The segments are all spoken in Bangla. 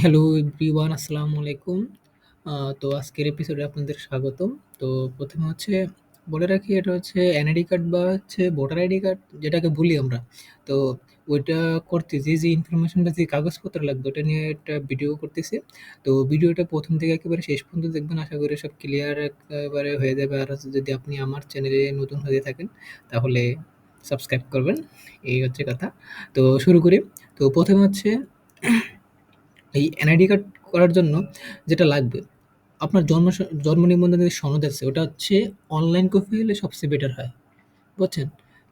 হ্যালো এভরিওয়ান আসসালামু আলাইকুম। তো আজকের এপিসোডে আপনাদের স্বাগতম। তো ১ম এ হচ্ছে বলে রাখি এটা হচ্ছে এনআইডি কার্ড বা হচ্ছে ভোটার আইডি কার্ড যেটাকে বলি আমরা। তো ওইটা করতে যে, যে ইনফরমেশন বা যে কাগজপত্র লাগবে ওটা নিয়ে একটা ভিডিও করতেছি। তো ভিডিওটা ১ম থেকে একেবারে শেষ পর্যন্ত দেখবেন আশা করি সব ক্লিয়ার একেবারে হয়ে যাবে। আর হচ্ছে যদি আপনি আমার চ্যানেলে নতুন হয়ে থাকেন তাহলে সাবস্ক্রাইব করবেন। এই হচ্ছে কথা। তো শুরু করি। তো ১ম এ হচ্ছে এই এনআইডি কার্ড করার জন্য যেটা লাগবে, আপনার জন্ম জন্ম নিবন্ধনের যে সনদ আছে ওটা হচ্ছে অনলাইন কপি হলে সবচেয়ে বেটার হয়। বুঝছেন?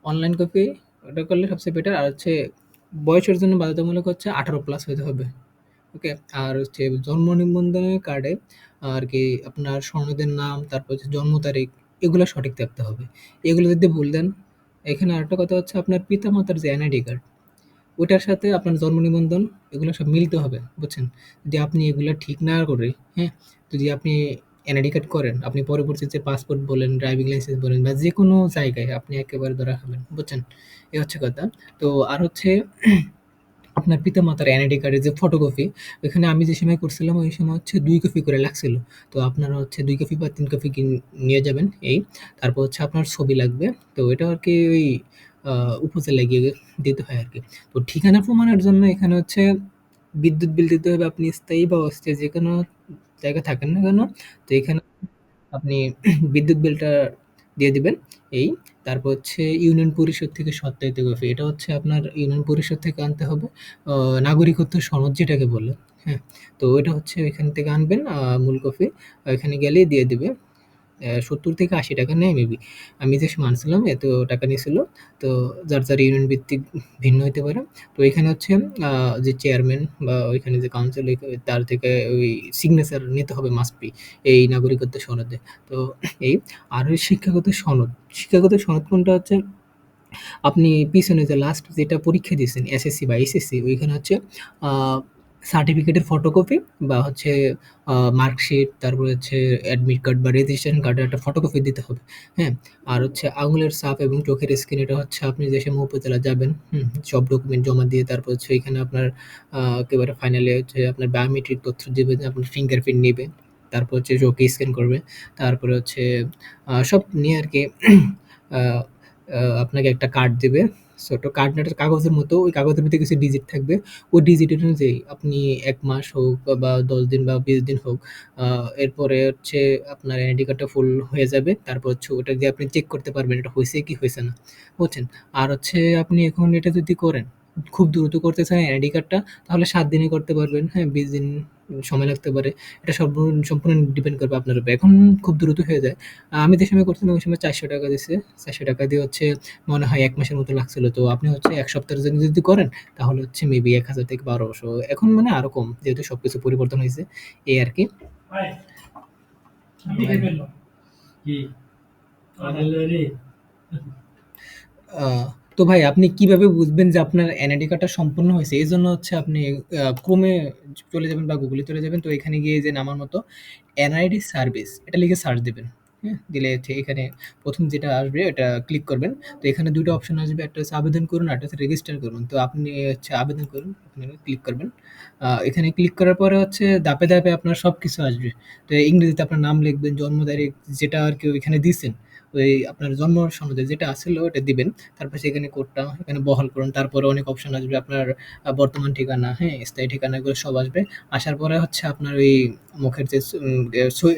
অনলাইন কপি ওটা করলে সবচেয়ে বেটার। আর হচ্ছে বয়সের জন্য বাধ্যতামূলক হচ্ছে ১৮ প্লাস হতে হবে। ওকে? আর হচ্ছে জন্ম নিবন্ধনের কার্ডে আর কি আপনার সনদের নাম, তারপর হচ্ছে জন্ম তারিখ এগুলো সঠিক থাকতে হবে। এগুলো যদি ভুল দেন এখানে আরেকটা কথা হচ্ছে আপনার পিতামাতার যে এনআইডি কার্ড ওটার সাথে আপনার জন্ম নিবন্ধন এগুলো সব মিলতে হবে। বুঝছেন? যদি আপনি এগুলা ঠিক না করে, হ্যাঁ? যদি আপনি এনআইডি কার্ড করেন, আপনি পরবর্তীতে পাসপোর্ট বলেন, ড্রাইভিং লাইসেন্স বলেন বা যেকোনো জায়গায় আপনি একেবারে ধরা খাবেন। বুঝছেন? এই হচ্ছে কথা। তো আর হচ্ছে আপনার পিতামাতার এনআইডি কার্ডের যে ফটোকপি, ওইখানে আমি যে সময় করছিলাম ওই সময় হচ্ছে দুই কপি করে লাগছিল। তো আপনারা হচ্ছে দুই কপি বা তিন কপি কিন নিয়ে যাবেন এই। তারপর হচ্ছে আপনার ছবি লাগবে। তো এটা আর কি ওই আ উপজেলায় গিয়ে দিতে হয় আর কি তো ঠিকানা প্রমাণের জন্য এখানে হচ্ছে বিদ্যুৎ বিল দিতে হবে আপনি স্থায়ী বা অস্থায়ী যে কোনো জায়গায় থাকেন না কেন? তো এখানে আপনি বিদ্যুৎ বিলটা দিয়ে দিবেন এই। তারপর হচ্ছে ইউনিয়ন পরিষদ থেকে সত্যায়িত কপি। এটা হচ্ছে আপনার ইউনিয়ন পরিষদ থেকে আনতে হবে। নাগরিকত্ব সনদ যেটাকে বলে, হ্যাঁ? তো ওইটা হচ্ছে ওইখান থেকে আনবেন মূল কপি। ওইখানে গেলেই দিয়ে দিবে। ৭০ থেকে ৳৮০ নেয় মেবি। আমি যে সময় আনছিলাম এত টাকা নিছিল। তো যার, যার ইউনিয়ন ভিত্তিক ভিন্ন হইতে পারে। তো এখানে হচ্ছে যে চেয়ারম্যান বা ওইখানে যে কাউন্সিল তার থেকে ওই সিগনেচার নিতে হবে মাস্ট বি এই নাগরিকত্ব সনদে। তো এই। আর ওই শিক্ষাগত সনদ। শিক্ষাগত সনদ কোনটা হচ্ছে আপনি পিছনে যে লাস্ট যেটা পরীক্ষা দিয়েছেন এসএসসি বা এসএসসি ওইখানে হচ্ছে সার্টিফিকেটের ফটোকপি বা হচ্ছে মার্কশিট, তারপরে হচ্ছে অ্যাডমিট কার্ড বা রেজিস্ট্রেশন কার্ডের একটা ফটোকপি দিতে হবে। হ্যাঁ? আর হচ্ছে আঙুলের সাপ এবং চোখের স্ক্যান এটা হচ্ছে আপনি সময় উপজেলা যাবেন, হুম? সব ডকুমেন্ট জমা দিয়ে তারপর হচ্ছে এখানে আপনার একেবারে ফাইনালি হচ্ছে আপনার বায়োমেট্রিক তথ্য দিবেন, আপনার ফিঙ্গারপ্রিন্ট নিবে। তারপর হচ্ছে চোখে স্ক্যান করবে। তারপরে হচ্ছে সব নিয়ে আরকি আ আ আপনাকে একটা কার্ড দিবে। ছোট কার্ড না কাগজের মতো। ওই কাগজের ভিতরে কিছু ডিজিট থাকবে। ওই ডিজিটের অনুযায়ী আপনি এক মাস হোক বা ১০ দিন বা ২০ দিন হোক এরপরে হচ্ছে আপনার এনআইডি কার্ডটা ফুল হয়ে যাবে। তারপর হচ্ছে ওটা দিয়ে আপনি চেক করতে পারবেন এটা হয়েছে কি হয়েছে না। বুঝছেন? আর হচ্ছে আপনি এখন এটা যদি করেন, খুব দ্রুত করতে চান এনআইডি কার্ডটা তাহলে সাত দিনে করতে পারবেন, হ্যাঁ? ২০ দিন সময় লাগতে পারে। এটা সম্পূর্ণ সম্পূর্ণ ডিপেন্ড করবে আপনার উপর। এখন খুব দ্রুত হয়ে যায়। আমি যে সময় করছিলাম ওই সময় ৳৪০০ দিছে। ৳৪০০ দিয়ে হচ্ছে মনে হয় এক মাসের মতো লাগছিল। তো আপনি হচ্ছে এক সপ্তাহের জন্য যদি করেন তাহলে হচ্ছে মেবি ১,০০০ থেকে বারোশো এখন মানে আরও কম। যেহেতু সবকিছু পরিবর্তন হয়েছে এই ফেললাম কি আরে আ তো ভাই আপনি কীভাবে বুঝবেন যে আপনার কার্ডটা সম্পূর্ণ হইছে? এজন্য হচ্ছে আপনি Chrome চলে যাবেন বা এ চলে যাবেন। তো এখানে গিয়ে যে নামার মতো এনআইডি সার্ভিস এটা লিখে সার্চ দিবেন। হ্যাঁ? দিলে হচ্ছে এখানে ১ম যেটা আসবে ওটা ক্লিক করবেন। তো এখানে ২ টা অপশন আসবে। একটা হচ্ছে আবেদন করুন, আরেকটা হচ্ছে রেজিস্টার করুন। তো আপনি হচ্ছে আবেদন করুন। এখানে ক্লিক করবেন। এখানে ক্লিক করার পরে হচ্ছে ধাপে, ধাপে আপনার সবকিছু আসবে। তো ইংরেজিতে আপনার নাম লিখবেন, জন্ম তারিখ যেটা আর আরকি ওইখানে দিছেন, ওই আপনার জন্ম সনদে যেটা আছিল ওটা দিবেন। তারপর সেখানে কোডটা এখানে বহাল করুন। তারপরে অনেক অপশন আসবে আপনার বর্তমান ঠিকানা, হ্যাঁ? স্থায়ী ঠিকানা এগুলো সব আসবে। আসার পরে হচ্ছে আপনার ওই মুখের যে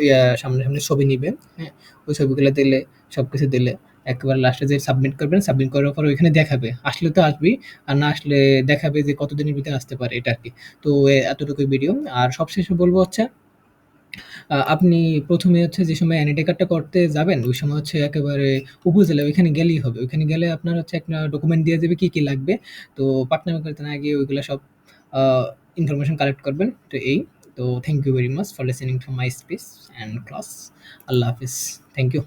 ইয়া সামনাসামনি ছবি নিবেন, হ্যাঁ? ওই ছবিগুলো দিলে সবকিছু দিলে একেবারে লাস্টে যে সাবমিট করবেন। সাবমিট করার পর ওইখানে দেখাবে। আসলে তো আসবেই। আর না আসলে দেখাবে যে কতদিনের ভিতরে আসতে পারে এটা আর কি তো এতটুকুই ভিডিও। আর সবশেষে বলব হচ্ছে আপনি ১ম এ হচ্ছে যে সময় এনআইডি কার্ডটা করতে যাবেন ওই সময় হচ্ছে একেবারে উপজেলায় ওইখানে গেলেই হবে। ওইখানে গেলে আপনার হচ্ছে একটা ডকুমেন্ট দিয়ে দিবে কি, কি লাগবে। তো পাকনামি করতে না গিয়ে ওইগুলা সব ইনফরমেশন কালেক্ট করবেন। তো এই। তো thank you very much for listening to my speech and class. আল্লাহ হাফেজ। Thank you.